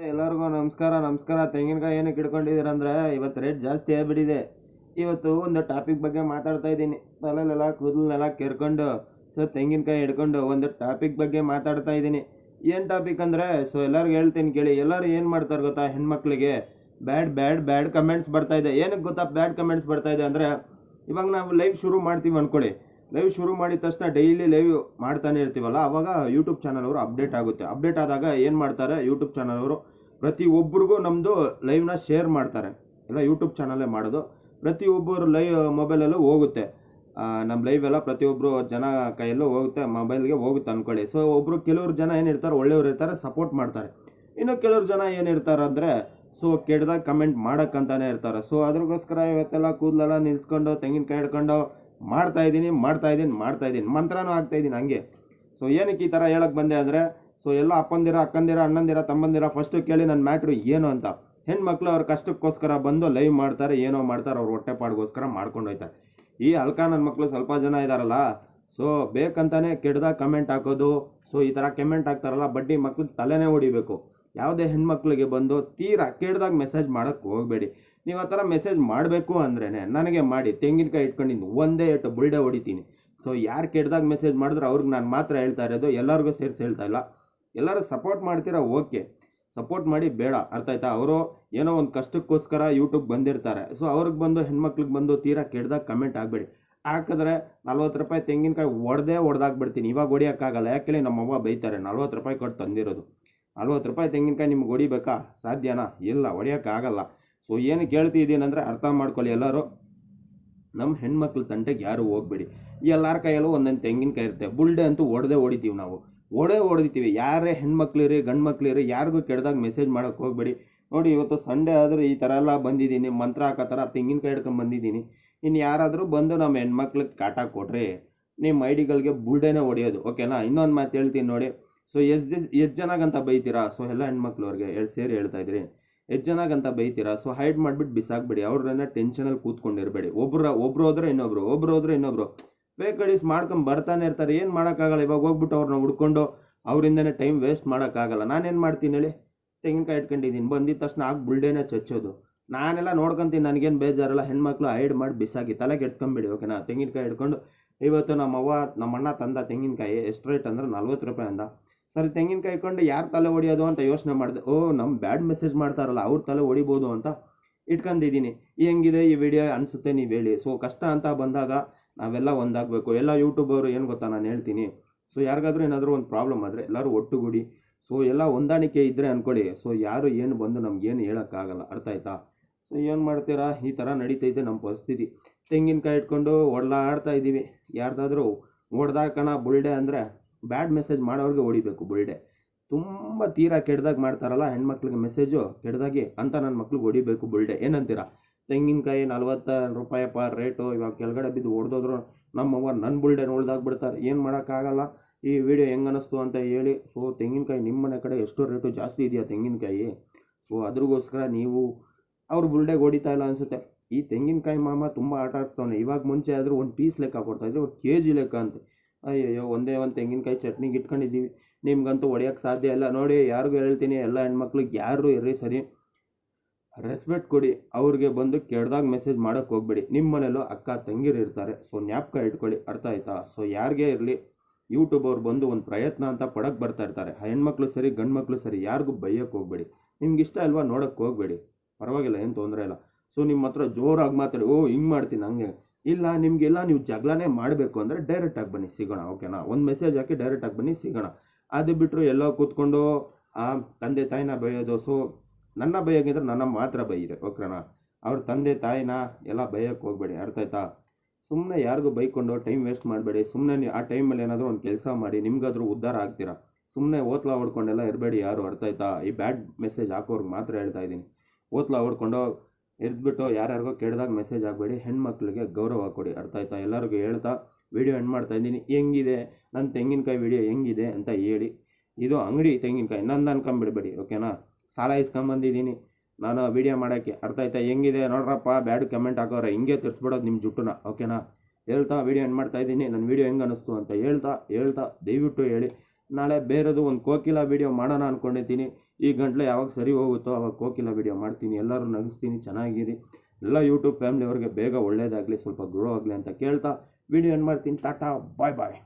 ಎಲ್ಲರಿಗೂ ನಮಸ್ಕಾರ ನಮಸ್ಕಾರ. ತೆಂಗಿನಕಾಯಿ ಏನಕ್ಕೆ ಇಟ್ಕೊಂಡಿದ್ದೀರ ಅಂದರೆ ಇವತ್ತು ರೇಟ್ ಜಾಸ್ತಿ ಆಗಿಬಿಟ್ಟಿದೆ. ಇವತ್ತು ಒಂದು ಟಾಪಿಕ್ ಬಗ್ಗೆ ಮಾತಾಡ್ತಾ ಇದ್ದೀನಿ. ತಲೆಲೆಲ್ಲ ಕೂದಲನ್ನೆಲ್ಲ ಕೆರ್ಕೊಂಡು ಸೊ ತೆಂಗಿನಕಾಯಿ ಹಿಡ್ಕೊಂಡು ಒಂದು ಟಾಪಿಕ್ ಬಗ್ಗೆ ಮಾತಾಡ್ತಾ ಇದ್ದೀನಿ. ಏನು ಟಾಪಿಕ್ ಅಂದರೆ ಸೊ ಎಲ್ಲರಿಗೂ ಹೇಳ್ತೀನಿ ಕೇಳಿ. ಎಲ್ಲರೂ ಏನು ಮಾಡ್ತಾರೆ ಗೊತ್ತಾ ಹೆಣ್ಮಕ್ಳಿಗೆ? ಬ್ಯಾಡ್ ಬ್ಯಾಡ್ ಬ್ಯಾಡ್ ಕಮೆಂಟ್ಸ್ ಬರ್ತಾ ಇದೆ. ಏನಕ್ಕೆ ಗೊತ್ತಾ ಬ್ಯಾಡ್ ಕಮೆಂಟ್ಸ್ ಬರ್ತಾ ಇದೆ ಅಂದರೆ, ಇವಾಗ ನಾವು ಲೈವ್ ಶುರು ಮಾಡ್ತೀವಿ ಅಂದ್ಕೊಳ್ಳಿ ಲೈವ್ ಶುರು ಮಾಡಿದ ತಕ್ಷಣ ಡೈಲಿ ಲೈವ್ ಮಾಡ್ತಾನೆ ಇರ್ತೀವಲ್ಲ, ಅವಾಗ ಯೂಟ್ಯೂಬ್ ಚಾನಲ್ ಅವರು ಅಪ್ಡೇಟ್ ಆಗುತ್ತೆ. ಅಪ್ಡೇಟ್ ಆದಾಗ ಏನು ಮಾಡ್ತಾರೆ ಯೂಟ್ಯೂಬ್ ಚಾನಲ್ ಅವರು ಪ್ರತಿಯೊಬ್ಬರಿಗೂ ನಮ್ಮದು ಲೈವ್ನ ಶೇರ್ ಮಾಡ್ತಾರೆ. ಎಲ್ಲ ಯೂಟ್ಯೂಬ್ ಚಾನಲ್ಲೇ ಮಾಡೋದು. ಪ್ರತಿಯೊಬ್ಬರು ಲೈವ್ ಮೊಬೈಲಲ್ಲೂ ಹೋಗುತ್ತೆ. ನಮ್ಮ ಲೈವ್ ಎಲ್ಲ ಪ್ರತಿಯೊಬ್ಬರು ಜನ ಕೈಯಲ್ಲೂ ಹೋಗುತ್ತೆ ಮೊಬೈಲ್ಗೆ ಹೋಗುತ್ತೆ ಅಂದ್ಕೊಳ್ಳಿ ಸೊ ಒಬ್ಬರು ಕೆಲವರು ಜನ ಏನಿರ್ತಾರೆ ಒಳ್ಳೆಯವ್ರು ಇರ್ತಾರೆ ಸಪೋರ್ಟ್ ಮಾಡ್ತಾರೆ. ಇನ್ನು ಕೆಲವರು ಜನ ಏನಿರ್ತಾರೆ ಅಂದರೆ ಸೊ ಕೆಡ್ದಾಗ ಕಮೆಂಟ್ ಮಾಡೋಕ್ಕಂತಾನೆ ಇರ್ತಾರೆ. ಸೊ ಅದ್ರಗೋಸ್ಕರ ಇವತ್ತೆಲ್ಲ ಕೂದಲೆಲ್ಲ ನಿಲ್ಸ್ಕೊಂಡು, ತೆಂಗಿನಕಾಯಿ ಹಿಡ್ಕೊಂಡು ಮಾಡ್ತಾ ಇದ್ದೀನಿ ಮಾಡ್ತಾ ಇದ್ದೀನಿ ಮಾಡ್ತಾ ಇದ್ದೀನಿ, ಮಂತ್ರನೂ ಆಗ್ತಾ ಇದ್ದೀನಿ ಹಂಗೆ. ಸೊ ಏನಕ್ಕೆ ಈ ಥರ ಹೇಳಕ್ಕೆ ಬಂದೆ ಅಂದರೆ ಸೊ ಎಲ್ಲ ಅಪ್ಪಂದಿರ, ಅಕ್ಕಂದಿರ, ಅಣ್ಣಂದಿರ, ತಮ್ಮಂದಿರ ಫಸ್ಟು ಕೇಳಿ ನನ್ನ ಮ್ಯಾಟ್ರು ಏನು ಅಂತ. ಹೆಣ್ಮಕ್ಳು ಅವ್ರ ಕಷ್ಟಕ್ಕೋಸ್ಕರ ಬಂದು ಲೈವ್ ಮಾಡ್ತಾರೆ, ಏನೋ ಮಾಡ್ತಾರೆ, ಅವ್ರ ಹೊಟ್ಟೆ ಪಾಡ್ಗೋಸ್ಕರ ಮಾಡ್ಕೊಂಡು ಹೋಯ್ತಾರೆ. ಈ ಅಲ್ಕ ನನ್ನ ಮಕ್ಕಳು ಸ್ವಲ್ಪ ಜನ ಇದ್ದಾರಲ್ಲ ಸೊ ಬೇಕಂತಾನೆ ಕೆಡ್ದಾಗ ಕಮೆಂಟ್ ಹಾಕೋದು ಸೊ ಈ ಥರ ಕಮೆಂಟ್ ಹಾಕ್ತಾರಲ್ಲ, ಬಡ್ಡಿ ಮಕ್ಳು ತಲೆನೇ ಹೊಡಿಬೇಕು. ಯಾವುದೇ ಹೆಣ್ಮಕ್ಳಿಗೆ ಬಂದು ತೀರಾ ಕೆಡ್ದಾಗ ಮೆಸೇಜ್ ಮಾಡೋಕ್ಕೆ ಹೋಗಬೇಡಿ. ನೀವು ಆ ಥರ ಮೆಸೇಜ್ ಮಾಡಬೇಕು ಅಂದ್ರೇ ನನಗೆ ಮಾಡಿ, ತೆಂಗಿನಕಾಯಿ ಇಟ್ಕೊಂಡಿದ್ದು ಒಂದೇ ಎಟ್ಟು ಬುಲ್ಡೆ ಹೊಡಿತೀನಿ. ಸೊ ಯಾರು ಕೆಟ್ಟದಾಗ ಮೆಸೇಜ್ ಮಾಡಿದ್ರೆ ಅವ್ರಿಗೆ ನಾನು ಮಾತ್ರ ಹೇಳ್ತಾ ಇರೋದು, ಎಲ್ಲರಿಗೂ ಸೇರಿಸಿ ಹೇಳ್ತಾ ಇಲ್ಲ. ಎಲ್ಲರೂ ಸಪೋರ್ಟ್ ಮಾಡ್ತೀರಾ? ಓಕೆ ಸಪೋರ್ಟ್ ಮಾಡಿ ಬೇಡ, ಅರ್ಥ ಆಯ್ತಾ? ಅವರು ಏನೋ ಒಂದು ಕಷ್ಟಕ್ಕೋಸ್ಕರ ಯೂಟ್ಯೂಬ್ ಬಂದಿರ್ತಾರೆ. ಸೊ ಅವ್ರಿಗೆ ಬಂದು, ಹೆಣ್ಮಕ್ಳಿಗೆ ಬಂದು ತೀರಾ ಕೆಡ್ದಾಗ ಕಮೆಂಟ್ ಆಗಬೇಡಿ. ಹಾಕಿದ್ರೆ ನಲ್ವತ್ತು ರೂಪಾಯಿ ತೆಂಗಿನಕಾಯಿ ಒಡೆದೇ ಹೊಡೆದಾಕ್ಬಿಡ್ತೀನಿ ಇವಾಗ ಹೊಡಿಯೋಕ್ಕಾಗಲ್ಲ. ಯಾಕೆ ನಮ್ಮವ್ವ ಬೈತಾರೆ, ನಲ್ವತ್ತು ರೂಪಾಯಿ ಕೊಟ್ಟು ತಂದಿರೋದು. ನಲ್ವತ್ತು ರೂಪಾಯಿ ತೆಂಗಿನಕಾಯಿ ನಿಮ್ಗೆ ಹೊಡಿಬೇಕಾ? ಸಾಧ್ಯನಾ? ಇಲ್ಲ, ಹೊಡಿಯೋಕ್ಕಾಗಲ್ಲ. ಸೊ ಏನು ಕೇಳ್ತಿದ್ದೀನಿ ಅಂದರೆ ಅರ್ಥ ಮಾಡ್ಕೊಳ್ಳಿ ಎಲ್ಲರೂ. ನಮ್ಮ ಹೆಣ್ಮಕ್ಳು ತಂಟೆಗೆ ಯಾರು ಹೋಗ್ಬೇಡಿ. ಎಲ್ಲರ ಕೈಯಲ್ಲೂ ಒಂದೊಂದು ತೆಂಗಿನಕಾಯಿ ಇರುತ್ತೆ. ಬುಲ್ಡೆ ಅಂತೂ ಹೊಡೆದೇ ಹೊಡಿತೀವಿ ನಾವು. ಓಡೇ ಹೊಡಿತೀವಿ ಯಾರೇ ಹೆಣ್ಮಕ್ಳಿರಿ ಗಂಡು ಮಕ್ಳಿರಿ ಯಾರಿಗೂ ಕೆಡ್ದಾಗ ಮೆಸೇಜ್ ಮಾಡೋಕೆ ಹೋಗ್ಬೇಡಿ. ನೋಡಿ, ಇವತ್ತು ಸಂಡೇ ಆದರೂ ಈ ಥರ ಎಲ್ಲ ಬಂದಿದ್ದೀನಿ. ಮಂತ್ರ ಹಾಕೋ ಥರ ತೆಂಗಿನಕಾಯಿ ಹಿಡ್ಕೊಂಡು ಬಂದಿದ್ದೀನಿ. ಇನ್ನು ಯಾರಾದರೂ ಬಂದು ನಮ್ಮ ಹೆಣ್ಮಕ್ಳಿಗೆ ಕಾಟ ಕೊಟ್ರಿ ನಿಮ್ಮ ಐಡಿಗಳಿಗೆ ಬುಲ್ಡೆನೇ ಹೊಡೆಯೋದು. ಓಕೆನಾ? ಇನ್ನೊಂದು ಮಾತು ಹೇಳ್ತೀನಿ ನೋಡಿ. ಸೊ ಎಷ್ಟು ದಿಸ್ ಎಷ್ಟು ಜನಗಂತ ಬೈತೀರಾ? ಸೊ ಎಲ್ಲ ಹೆಣ್ಮಕ್ಳವ್ರಿಗೆ ಎರಡು ಸೇರಿ ಹೇಳ್ತಾ ಇದ್ರಿ. ಎಷ್ಟು ಜನಗಂತ ಬೈತೀರಾ? ಸೊ ಹೈಡ್ ಮಾಡಿಬಿಟ್ಟು ಬಿಸಾಕ್ಬೇಡಿ. ಅವ್ರನ್ನ ಟೆನ್ಷನಲ್ಲಿ ಕೂತ್ಕೊಂಡಿರಬೇಡಿ. ಒಬ್ಬರ ಒಬ್ರು ಹೋದ್ರೆ ಇನ್ನೊಬ್ರು, ಒಬ್ರು ಹೋದ್ರೆ ಇನ್ನೊಬ್ರು. ಫೇಕ್ ಮಾಡ್ಕೊಂಡು ಬರ್ತಾನೆ ಇರ್ತಾರೆ. ಏನು ಮಾಡೋಕ್ಕಾಗಲ್ಲ? ಇವಾಗ ಹೋಗ್ಬಿಟ್ಟು ಅವ್ರನ್ನ ಹುಡ್ಕೊಂಡು ಅವರಿಂದನೇ ಟೈಮ್ ವೇಸ್ಟ್ ಮಾಡೋಕ್ಕಾಗಲ್ಲ. ನಾನೇನು ಮಾಡ್ತೀನಿ ಹೇಳಿ? ತೆಂಗಿನಕಾಯಿ ಇಟ್ಕೊಂಡಿದ್ದೀನಿ. ಬಂದಿದ್ದ ತಕ್ಷಣ ಆಗ ಬುಲ್ಡೇನ ಚಚ್ಚೋದು. ನಾನೆಲ್ಲ ನೋಡ್ಕೊಂತೀನಿ. ನನಗೇನು ಬೇಜಾರಲ್ಲ. ಹೆಣ್ಮಕ್ಳು ಹೈಡ್ ಮಾಡಿ ಬಿಸಾಕಿ ತಲೆ ಕೆಡ್ಸ್ಕೊಂಬಿಡಿ ಓಕೆನಾ ತೆಂಗಿನಕಾಯಿ ಹಿಡ್ಕೊಂಡು ಇವತ್ತು ನಮ್ಮ ಅವ್ವ ನಮ್ಮ ತಂದ ತೆಂಗಿನಕಾಯಿ, ಎಷ್ಟು ರೇಟ್ ಅಂದ್ರೆ ನಲ್ವತ್ತು ರೂಪಾಯಿ ಅಂದ. ಸರಿ, ತೆಂಗಿನಕಾಯಿ ಇಟ್ಕೊಂಡು ಯಾರು ತಲೆ ಹೊಡಿಯೋದು ಅಂತ ಯೋಚನೆ ಮಾಡಿದೆ. ಓ ನಮ್ಮ ಬ್ಯಾಡ್ ಮೆಸೇಜ್ ಮಾಡ್ತಾರಲ್ಲ, ಅವ್ರ ತಲೆ ಹೊಡಿಬೋದು ಅಂತ ಇಟ್ಕೊಂಡಿದ್ದೀನಿ ಹೆಂಗಿದೆ ಈ ವಿಡಿಯೋ ಅನಿಸುತ್ತೆ ನೀವು ಹೇಳಿ. ಸೊ, ಕಷ್ಟ ಅಂತ ಬಂದಾಗ ನಾವೆಲ್ಲ ಒಂದಾಗಬೇಕು. ಎಲ್ಲ ಯೂಟ್ಯೂಬರು ಏನು ಗೊತ್ತಾ ನಾನು ಹೇಳ್ತೀನಿ. ಸೊ, ಯಾರಿಗಾದ್ರೂ ಏನಾದರೂ ಒಂದು ಪ್ರಾಬ್ಲಮ್ ಆದರೆ ಎಲ್ಲರೂ ಒಟ್ಟುಗೂಡಿ. ಸೊ, ಎಲ್ಲ ಹೊಂದಾಣಿಕೆ ಇದ್ದರೆ ಅಂದ್ಕೊಳ್ಳಿ ಸೊ, ಯಾರು ಏನು ಬಂದು ನಮ್ಗೇನು ಹೇಳೋಕ್ಕಾಗಲ್ಲ. ಅರ್ಥ ಆಯ್ತಾ? ಸೊ, ಏನು ಮಾಡ್ತೀರಾ? ಈ ಥರ ನಡೀತೈತೆ ನಮ್ಮ ಪರಿಸ್ಥಿತಿ. ತೆಂಗಿನಕಾಯಿ ಇಟ್ಕೊಂಡು ಒಡ್ಲಾಡ್ತಾ ಇದ್ದೀವಿ ಯಾರ್ದಾದ್ರೂ ಹೊಡೆದಾಕಣ ಬುಲ್ಡೆ ಅಂದರೆ ಬ್ಯಾಡ್ ಮೆಸೇಜ್ ಮಾಡೋರಿಗೆ ಹೊಡಿಬೇಕು ಬುಲ್ಡೆ ತುಂಬ ತೀರಾ ಕೆಡ್ದಾಗ ಮಾಡ್ತಾರಲ್ಲ ಹೆಣ್ಮಕ್ಳಿಗೆ ಮೆಸೇಜು ಕೆಡ್ದಾಗಿ ಅಂತ ನನ್ನ ಮಕ್ಳಿಗೆ ಹೊಡಿಬೇಕು ಬುಲ್ಡೆ ಏನಂತೀರಾ? ತೆಂಗಿನಕಾಯಿ ನಲ್ವತ್ತು ರೂಪಾಯಪ್ಪ ರೇಟು ಇವಾಗ ಕೆಳಗಡೆ ಬಿದ್ದು ಹೊಡೆದೋದ್ರು ನಮ್ಮವ್ವ ನನ್ನ ಬುಲ್ಡೆ ಬಿಡ್ತಾರೆ ಏನು ಮಾಡೋಕ್ಕಾಗಲ್ಲ? ಈ ವಿಡಿಯೋ ಹೆಂಗೆ ಅನ್ನಿಸ್ತು ಅಂತ ಹೇಳಿ ಸೊ ತೆಂಗಿನಕಾಯಿ ನಿಮ್ಮ ಮನೆ ಕಡೆ ಎಷ್ಟು ರೇಟು ಜಾಸ್ತಿ ಇದೆಯಾ ತೆಂಗಿನಕಾಯಿ? ಸೊ ಅದ್ರಿಗೋಸ್ಕರ ನೀವು ಅವ್ರ ಬುಲ್ಡೆಗೆ ಹೊಡಿತಾ ಇಲ್ಲ ಅನಿಸುತ್ತೆ. ಈ ತೆಂಗಿನಕಾಯಿ ಮಾಮ ತುಂಬ ಆಟ ಆಡ್ತಾವನೆ. ಇವಾಗ ಮುಂಚೆ ಆದರೂ ಒಂದು ಪೀಸ್ ಲೆಕ್ಕ ಕೊಡ್ತಾಯಿದ್ರು ಒಂದು ಕೆ ಜಿ ಲೆಕ್ಕ ಅಂತ. ಅಯ್ಯಯ್ಯೋ, ಒಂದೇ ಒಂದು ತೆಂಗಿನಕಾಯಿ ಚಟ್ನಿಗೆ ಇಟ್ಕೊಂಡಿದ್ದೀವಿ. ನಿಮ್ಗಂತೂ ಹೊಡಿಯೋಕ್ಕೆ ಸಾಧ್ಯ ಇಲ್ಲ. ನೋಡಿ, ಯಾರಿಗೂ ಹೇಳ್ತೀನಿ, ಎಲ್ಲ ಹೆಣ್ಮಕ್ಳಿಗೆ ಯಾರು ಇರ್ರಿ ಸರಿ. ರೆಸ್ಪೆಕ್ಟ್ ಕೊಡಿ. ಅವ್ರಿಗೆ ಬಂದು ಕೆಡ್ದಾಗ ಮೆಸೇಜ್ ಮಾಡೋಕೆ ಹೋಗ್ಬೇಡಿ. ನಿಮ್ಮ ಮನೇಲೂ ಅಕ್ಕ, ತಂಗಿರು ಇರ್ತಾರೆ. ಸೊ ಜ್ಞಾಪಕ ಇಟ್ಕೊಳ್ಳಿ. ಅರ್ಥ ಆಯ್ತಾ? ಸೊ ಯಾರಿಗೇ ಇರಲಿ? ಯೂಟ್ಯೂಬ್ ಅವ್ರು ಬಂದು ಒಂದು ಪ್ರಯತ್ನ ಅಂತ ಪಡಕ್ಕೆ ಬರ್ತಾ ಇರ್ತಾರೆ. ಹೆಣ್ಮಕ್ಳು ಸರಿ ಗಂಡು ಮಕ್ಕಳು ಸರಿ, ಯಾರಿಗೂ ಬೈಯೋಕೆ ಹೋಗ್ಬೇಡಿ. ನಿಮ್ಗೆ ಇಷ್ಟ ಅಲ್ವಾ ನೋಡೋಕ್ಕೆ ಹೋಗ್ಬೇಡಿ. ಪರವಾಗಿಲ್ಲ, ಏನು ತೊಂದರೆ ಇಲ್ಲ. ಸೊ ನಿಮ್ಮ ಹತ್ರ ಜೋರಾಗಿ ಮಾತಾಡಿ, ಓ, ಹಿಂಗೆ ಮಾಡ್ತೀನಿ, ಹಂಗೆ. ಇಲ್ಲ, ನಿಮಗೆಲ್ಲ ನೀವು ಜಗಳನೇ ಮಾಡಬೇಕು ಅಂದರೆ ಡೈರೆಕ್ಟಾಗಿ ಬನ್ನಿ, ಸಿಗೋಣ ಓಕೆನಾ ಒಂದು ಮೆಸೇಜ್ ಹಾಕಿ ಡೈರೆಕ್ಟಾಗಿ ಬನ್ನಿ, ಸಿಗೋಣ. ಅದು ಬಿಟ್ಟರು ಎಲ್ಲೋ ಕೂತ್ಕೊಂಡು, ಆ, ತಂದೆ ತಾಯಿನ ಬೈಯೋದು ಸೊ ನನ್ನ ಬೈಯೋಗಿದ್ರೆ ನನ್ನ ಮಾತ್ರ ಬೈಯಿದೆ ಓಕೆನಾ ಅವ್ರ ತಂದೆ ತಾಯಿನ ಎಲ್ಲ ಬೈಯೋಕ್ಕೆ ಹೋಗಬೇಡಿ, ಅರ್ಥ ಆಯ್ತಾ? ಸುಮ್ಮನೆ ಯಾರಿಗೂ ಬೈಕೊಂಡು ಟೈಮ್ ವೇಸ್ಟ್ ಮಾಡಬೇಡಿ ಸುಮ್ಮನೆ ಆ ಟೈಮಲ್ಲಿ ಏನಾದರೂ ಒಂದು ಕೆಲಸ ಮಾಡಿ, ನಿಮಗಾದ್ರೂ ಉದ್ಧಾರ ಆಗ್ತೀರಾ? ಸುಮ್ಮನೆ ಓತ್ಲಾ ಹೊಡ್ಕೊಂಡೆಲ್ಲ ಇರಬೇಡಿ ಯಾರು, ಅರ್ಥ ಆಯ್ತಾ? ಈ ಬ್ಯಾಡ್ ಮೆಸೇಜ್ ಹಾಕೋರ್ಗೆ ಮಾತ್ರ ಹೇಳ್ತಾ ಇದ್ದೀನಿ. ಓತ್ಲಾ ಹೊಡ್ಕೊಂಡು ಎದ್ಬಿಟ್ಟು ಯಾರ್ಯಾರಿಗೋ ಕೆಡ್ದಾಗ ಮೆಸೇಜ್ ಆಗಬೇಡಿ ಹೆಣ್ಮಕ್ಳಿಗೆ ಗೌರವ ಕೊಡಿ, ಅರ್ಥ ಆಯ್ತಾ? ಎಲ್ಲರಿಗೂ ಹೇಳ್ತಾ, ವಿಡಿಯೋ ಎಂಡ್ ಮಾಡ್ತಾ ಇದ್ದೀನಿ, ಹೆಂಗಿದೆ? ನನ್ನ ತೆಂಗಿನಕಾಯಿ ವೀಡಿಯೋ ಹೆಂಗಿದೆ? ಅಂತ ಹೇಳಿ. ಇದು ಅಂಗಡಿ ತೆಂಗಿನಕಾಯಿ ನಂದು ಅನ್ಕೊಂಬಿಡ್ಬೇಡಿ ಓಕೆನಾ? ಸಾಲ ಇಸ್ಕೊಂಬಂದಿದ್ದೀನಿ. ನಾನು ವೀಡಿಯೋ ಮಾಡೋಕ್ಕೆ ಅರ್ಥ ಆಯ್ತಾ? ಹೆಂಗಿದೆ? ನೋಡ್ರಪ್ಪ, ಬ್ಯಾಡ್ ಕಮೆಂಟ್ ಹಾಕೋರೆ, ಹಿಂಗೆ ತಿರ್ಸ್ಬಿಡೋದು ನಿಮ್ಮ ಜುಟ್ಟುನ, ಓಕೆನಾ? ಹೇಳ್ತಾ, ವೀಡಿಯೋ ಎಂಡ್ ಮಾಡ್ತಾ ಇದ್ದೀನಿ ನನ್ನ ವಿಡಿಯೋ ಹೆಂಗೆ ಅನ್ನಿಸ್ತು ಅಂತ ಹೇಳ್ತಾ ಹೇಳ್ತಾ, ದಯವಿಟ್ಟು ಹೇಳಿ. ನಾಳೆ ಬೇರೆದು ಒಂದು ಕೋಕಿಲ ವೀಡಿಯೋ ಮಾಡೋಣ ಅಂದ್ಕೊಂಡಿದ್ದೀನಿ ಈ ಗಂಟ್ಲು ಯಾವಾಗ ಸರಿ ಹೋಗುತ್ತೋ ಅವಾಗ ಕೋಕಿಲ್ಲ ವಿಡಿಯೋ ಮಾಡ್ತೀನಿ, ಎಲ್ಲರೂ ನಗಿಸ್ತೀನಿ ಚೆನ್ನಾಗಿರಿ ಎಲ್ಲ ಯೂಟ್ಯೂಬ್ ಫ್ಯಾಮ್ಲಿಯವ್ರಿಗೆ ಬೇಗ ಒಳ್ಳೇದಾಗಲಿ, ಸ್ವಲ್ಪ ಗ್ರೋ ಆಗಲಿ ಅಂತ ಕೇಳ್ತಾ ವಿಡಿಯೋ ಏನು ಮಾಡ್ತೀನಿ? ಟಾಟಾ ಬಾಯ್ ಬಾಯ್